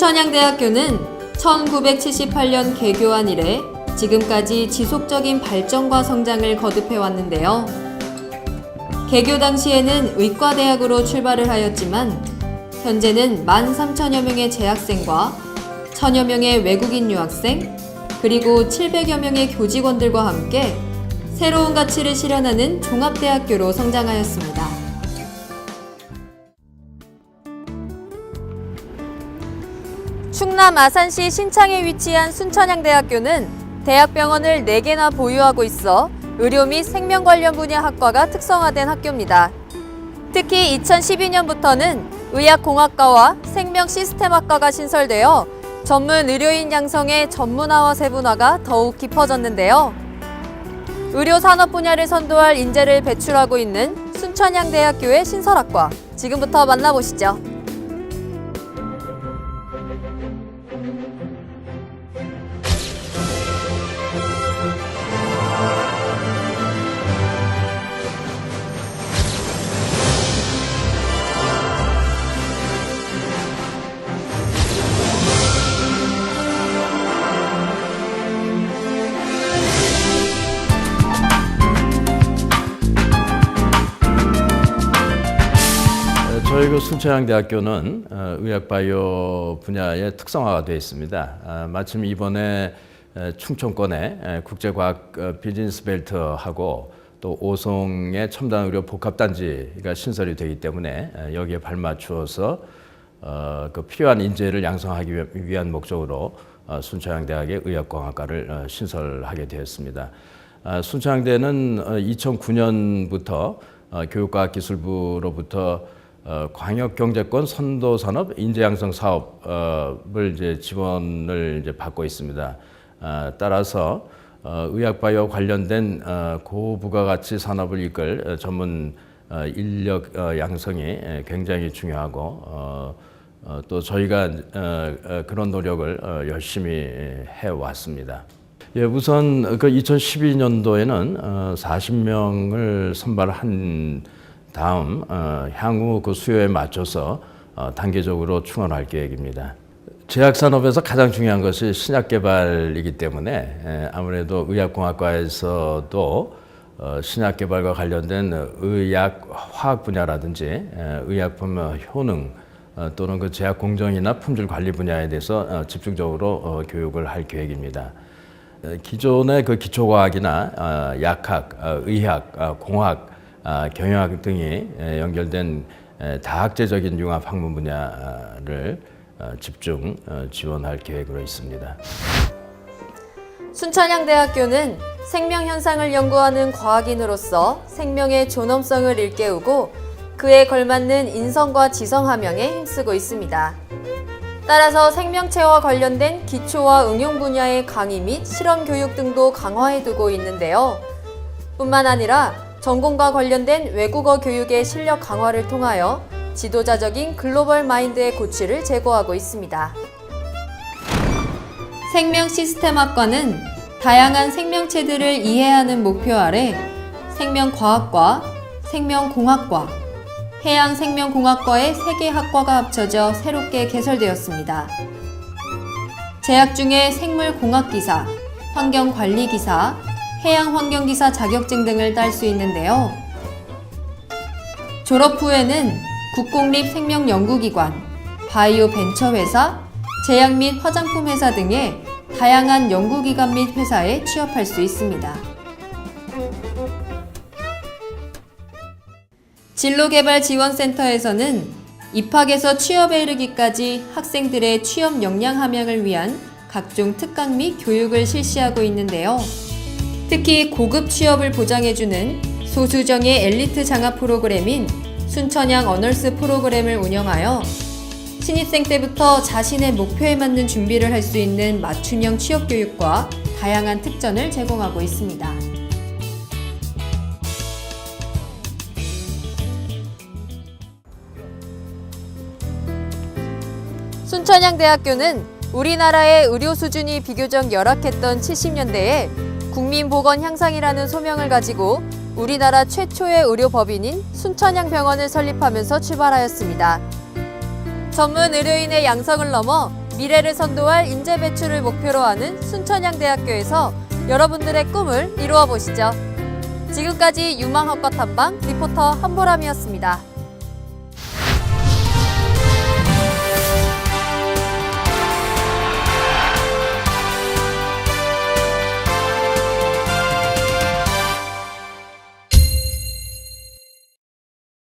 순천향대학교는 1978년 개교한 이래 지금까지 지속적인 발전과 성장을 거듭해 왔는데요. 개교 당시에는 의과대학으로 출발을 하였지만 현재는 13,000여 명의 재학생과 1,000여 명의 외국인 유학생 그리고 700여 명의 교직원들과 함께 새로운 가치를 실현하는 종합대학교로 성장하였습니다. 충남 아산시 신창에 위치한 순천향대학교는 대학병원을 4개나 보유하고 있어 의료 및 생명 관련 분야 학과가 특성화된 학교입니다. 특히 2012년부터는 의학공학과와 생명시스템학과가 신설되어 전문 의료인 양성의 전문화와 세분화가 더욱 깊어졌는데요. 의료 산업 분야를 선도할 인재를 배출하고 있는 순천향대학교의 신설학과 지금부터 만나보시죠. thank you 저희 그 순천향대학교는 어, 의학바이오 분야의 특성화가 되어 있습니다. 아, 마침 이번에 에, 충청권에 에, 국제과학 어, 비즈니스 벨트하고 또 오송의 첨단 의료 복합단지가 신설이 되기 때문에 에, 여기에 발맞추어서 어, 그 필요한 인재를 양성하기 위- 위한 목적으로 어, 순천향대학의 의학공학과를 어, 신설하게 되었습니다. 아, 순천향대는 2009년부터 어, 교육과학기술부로부터 어, 광역 경제권 선도 산업 인재 양성 사업을 이제 지원을 이제 받고 있습니다. 아, 따라서 어, 의학 바이오 관련된 어, 고부가가치 산업을 이끌 어, 전문 어, 인력 어, 양성이 에, 굉장히 중요하고 어, 어, 또 저희가 어, 어, 그런 노력을 어, 열심히 해 왔습니다. 예, 우선 그 2012년도에는 어, 40명을 선발한 다음 어, 향후 그 수요에 맞춰서 어, 단계적으로 충원할 계획입니다. 제약 산업에서 가장 중요한 것이 신약 개발이기 때문에 에, 아무래도 의학공학과에서도 어, 신약 개발과 관련된 의약 화학 분야라든지 에, 의약품 효능 어, 또는 그 제약 공정이나 품질 관리 분야에 대해서 어, 집중적으로 어, 교육을 할 계획입니다. 어, 기존의 그 기초과학이나 어, 약학, 어, 의학, 어, 공학, 어, 경영학 등이 에, 연결된 에, 다학제적인 융합 학문 분야를 어, 집중 어, 지원할 계획으로 있습니다. 순천향대학교는 생명 현상을 연구하는 과학인으로서 생명의 존엄성을 일깨우고 그에 걸맞는 인성과 지성 함양에 힘쓰고 있습니다. 따라서 생명체와 관련된 기초와 응용 분야의 강의 및 실험 교육 등도 강화해 두고 있는데요. 뿐만 아니라 전공과 관련된 외국어 교육의 실력 강화를 통하여 지도자적인 글로벌 마인드의 고취를 제고하고 있습니다. 생명 시스템학과는 다양한 생명체들을 이해하는 목표 아래 생명과학과, 생명공학과, 해양생명공학과의 세개 학과가 합쳐져 새롭게 개설되었습니다. 재학 중에 생물공학기사, 환경관리기사, 해양 환경기사 자격증 등을 딸 수 있는데요. 졸업 후에는 국공립 생명연구기관, 바이오 벤처회사, 제약 및 화장품 회사 등의 다양한 연구기관 및 회사에 취업할 수 있습니다. 진로개발지원센터에서는 입학에서 취업에 이르기까지 학생들의 취업 역량 함양을 위한 각종 특강 및 교육을 실시하고 있는데요. 특히 고급 취업을 보장해주는 소수정예 엘리트 장학 프로그램인 순천향 어널스 프로그램을 운영하여 신입생 때부터 자신의 목표에 맞는 준비를 할 수 있는 맞춤형 취업 교육과 다양한 특전을 제공하고 있습니다. 순천향대학교는 우리나라의 의료 수준이 비교적 열악했던 70년대에 국민보건 향상이라는 소명을 가지고 우리나라 최초의 의료법인인 순천향병원을 설립하면서 출발하였습니다. 전문 의료인의 양성을 넘어 미래를 선도할 인재 배출을 목표로 하는 순천향대학교에서 여러분들의 꿈을 이루어 보시죠. 지금까지 유망학과 탐방 리포터 한보람이었습니다.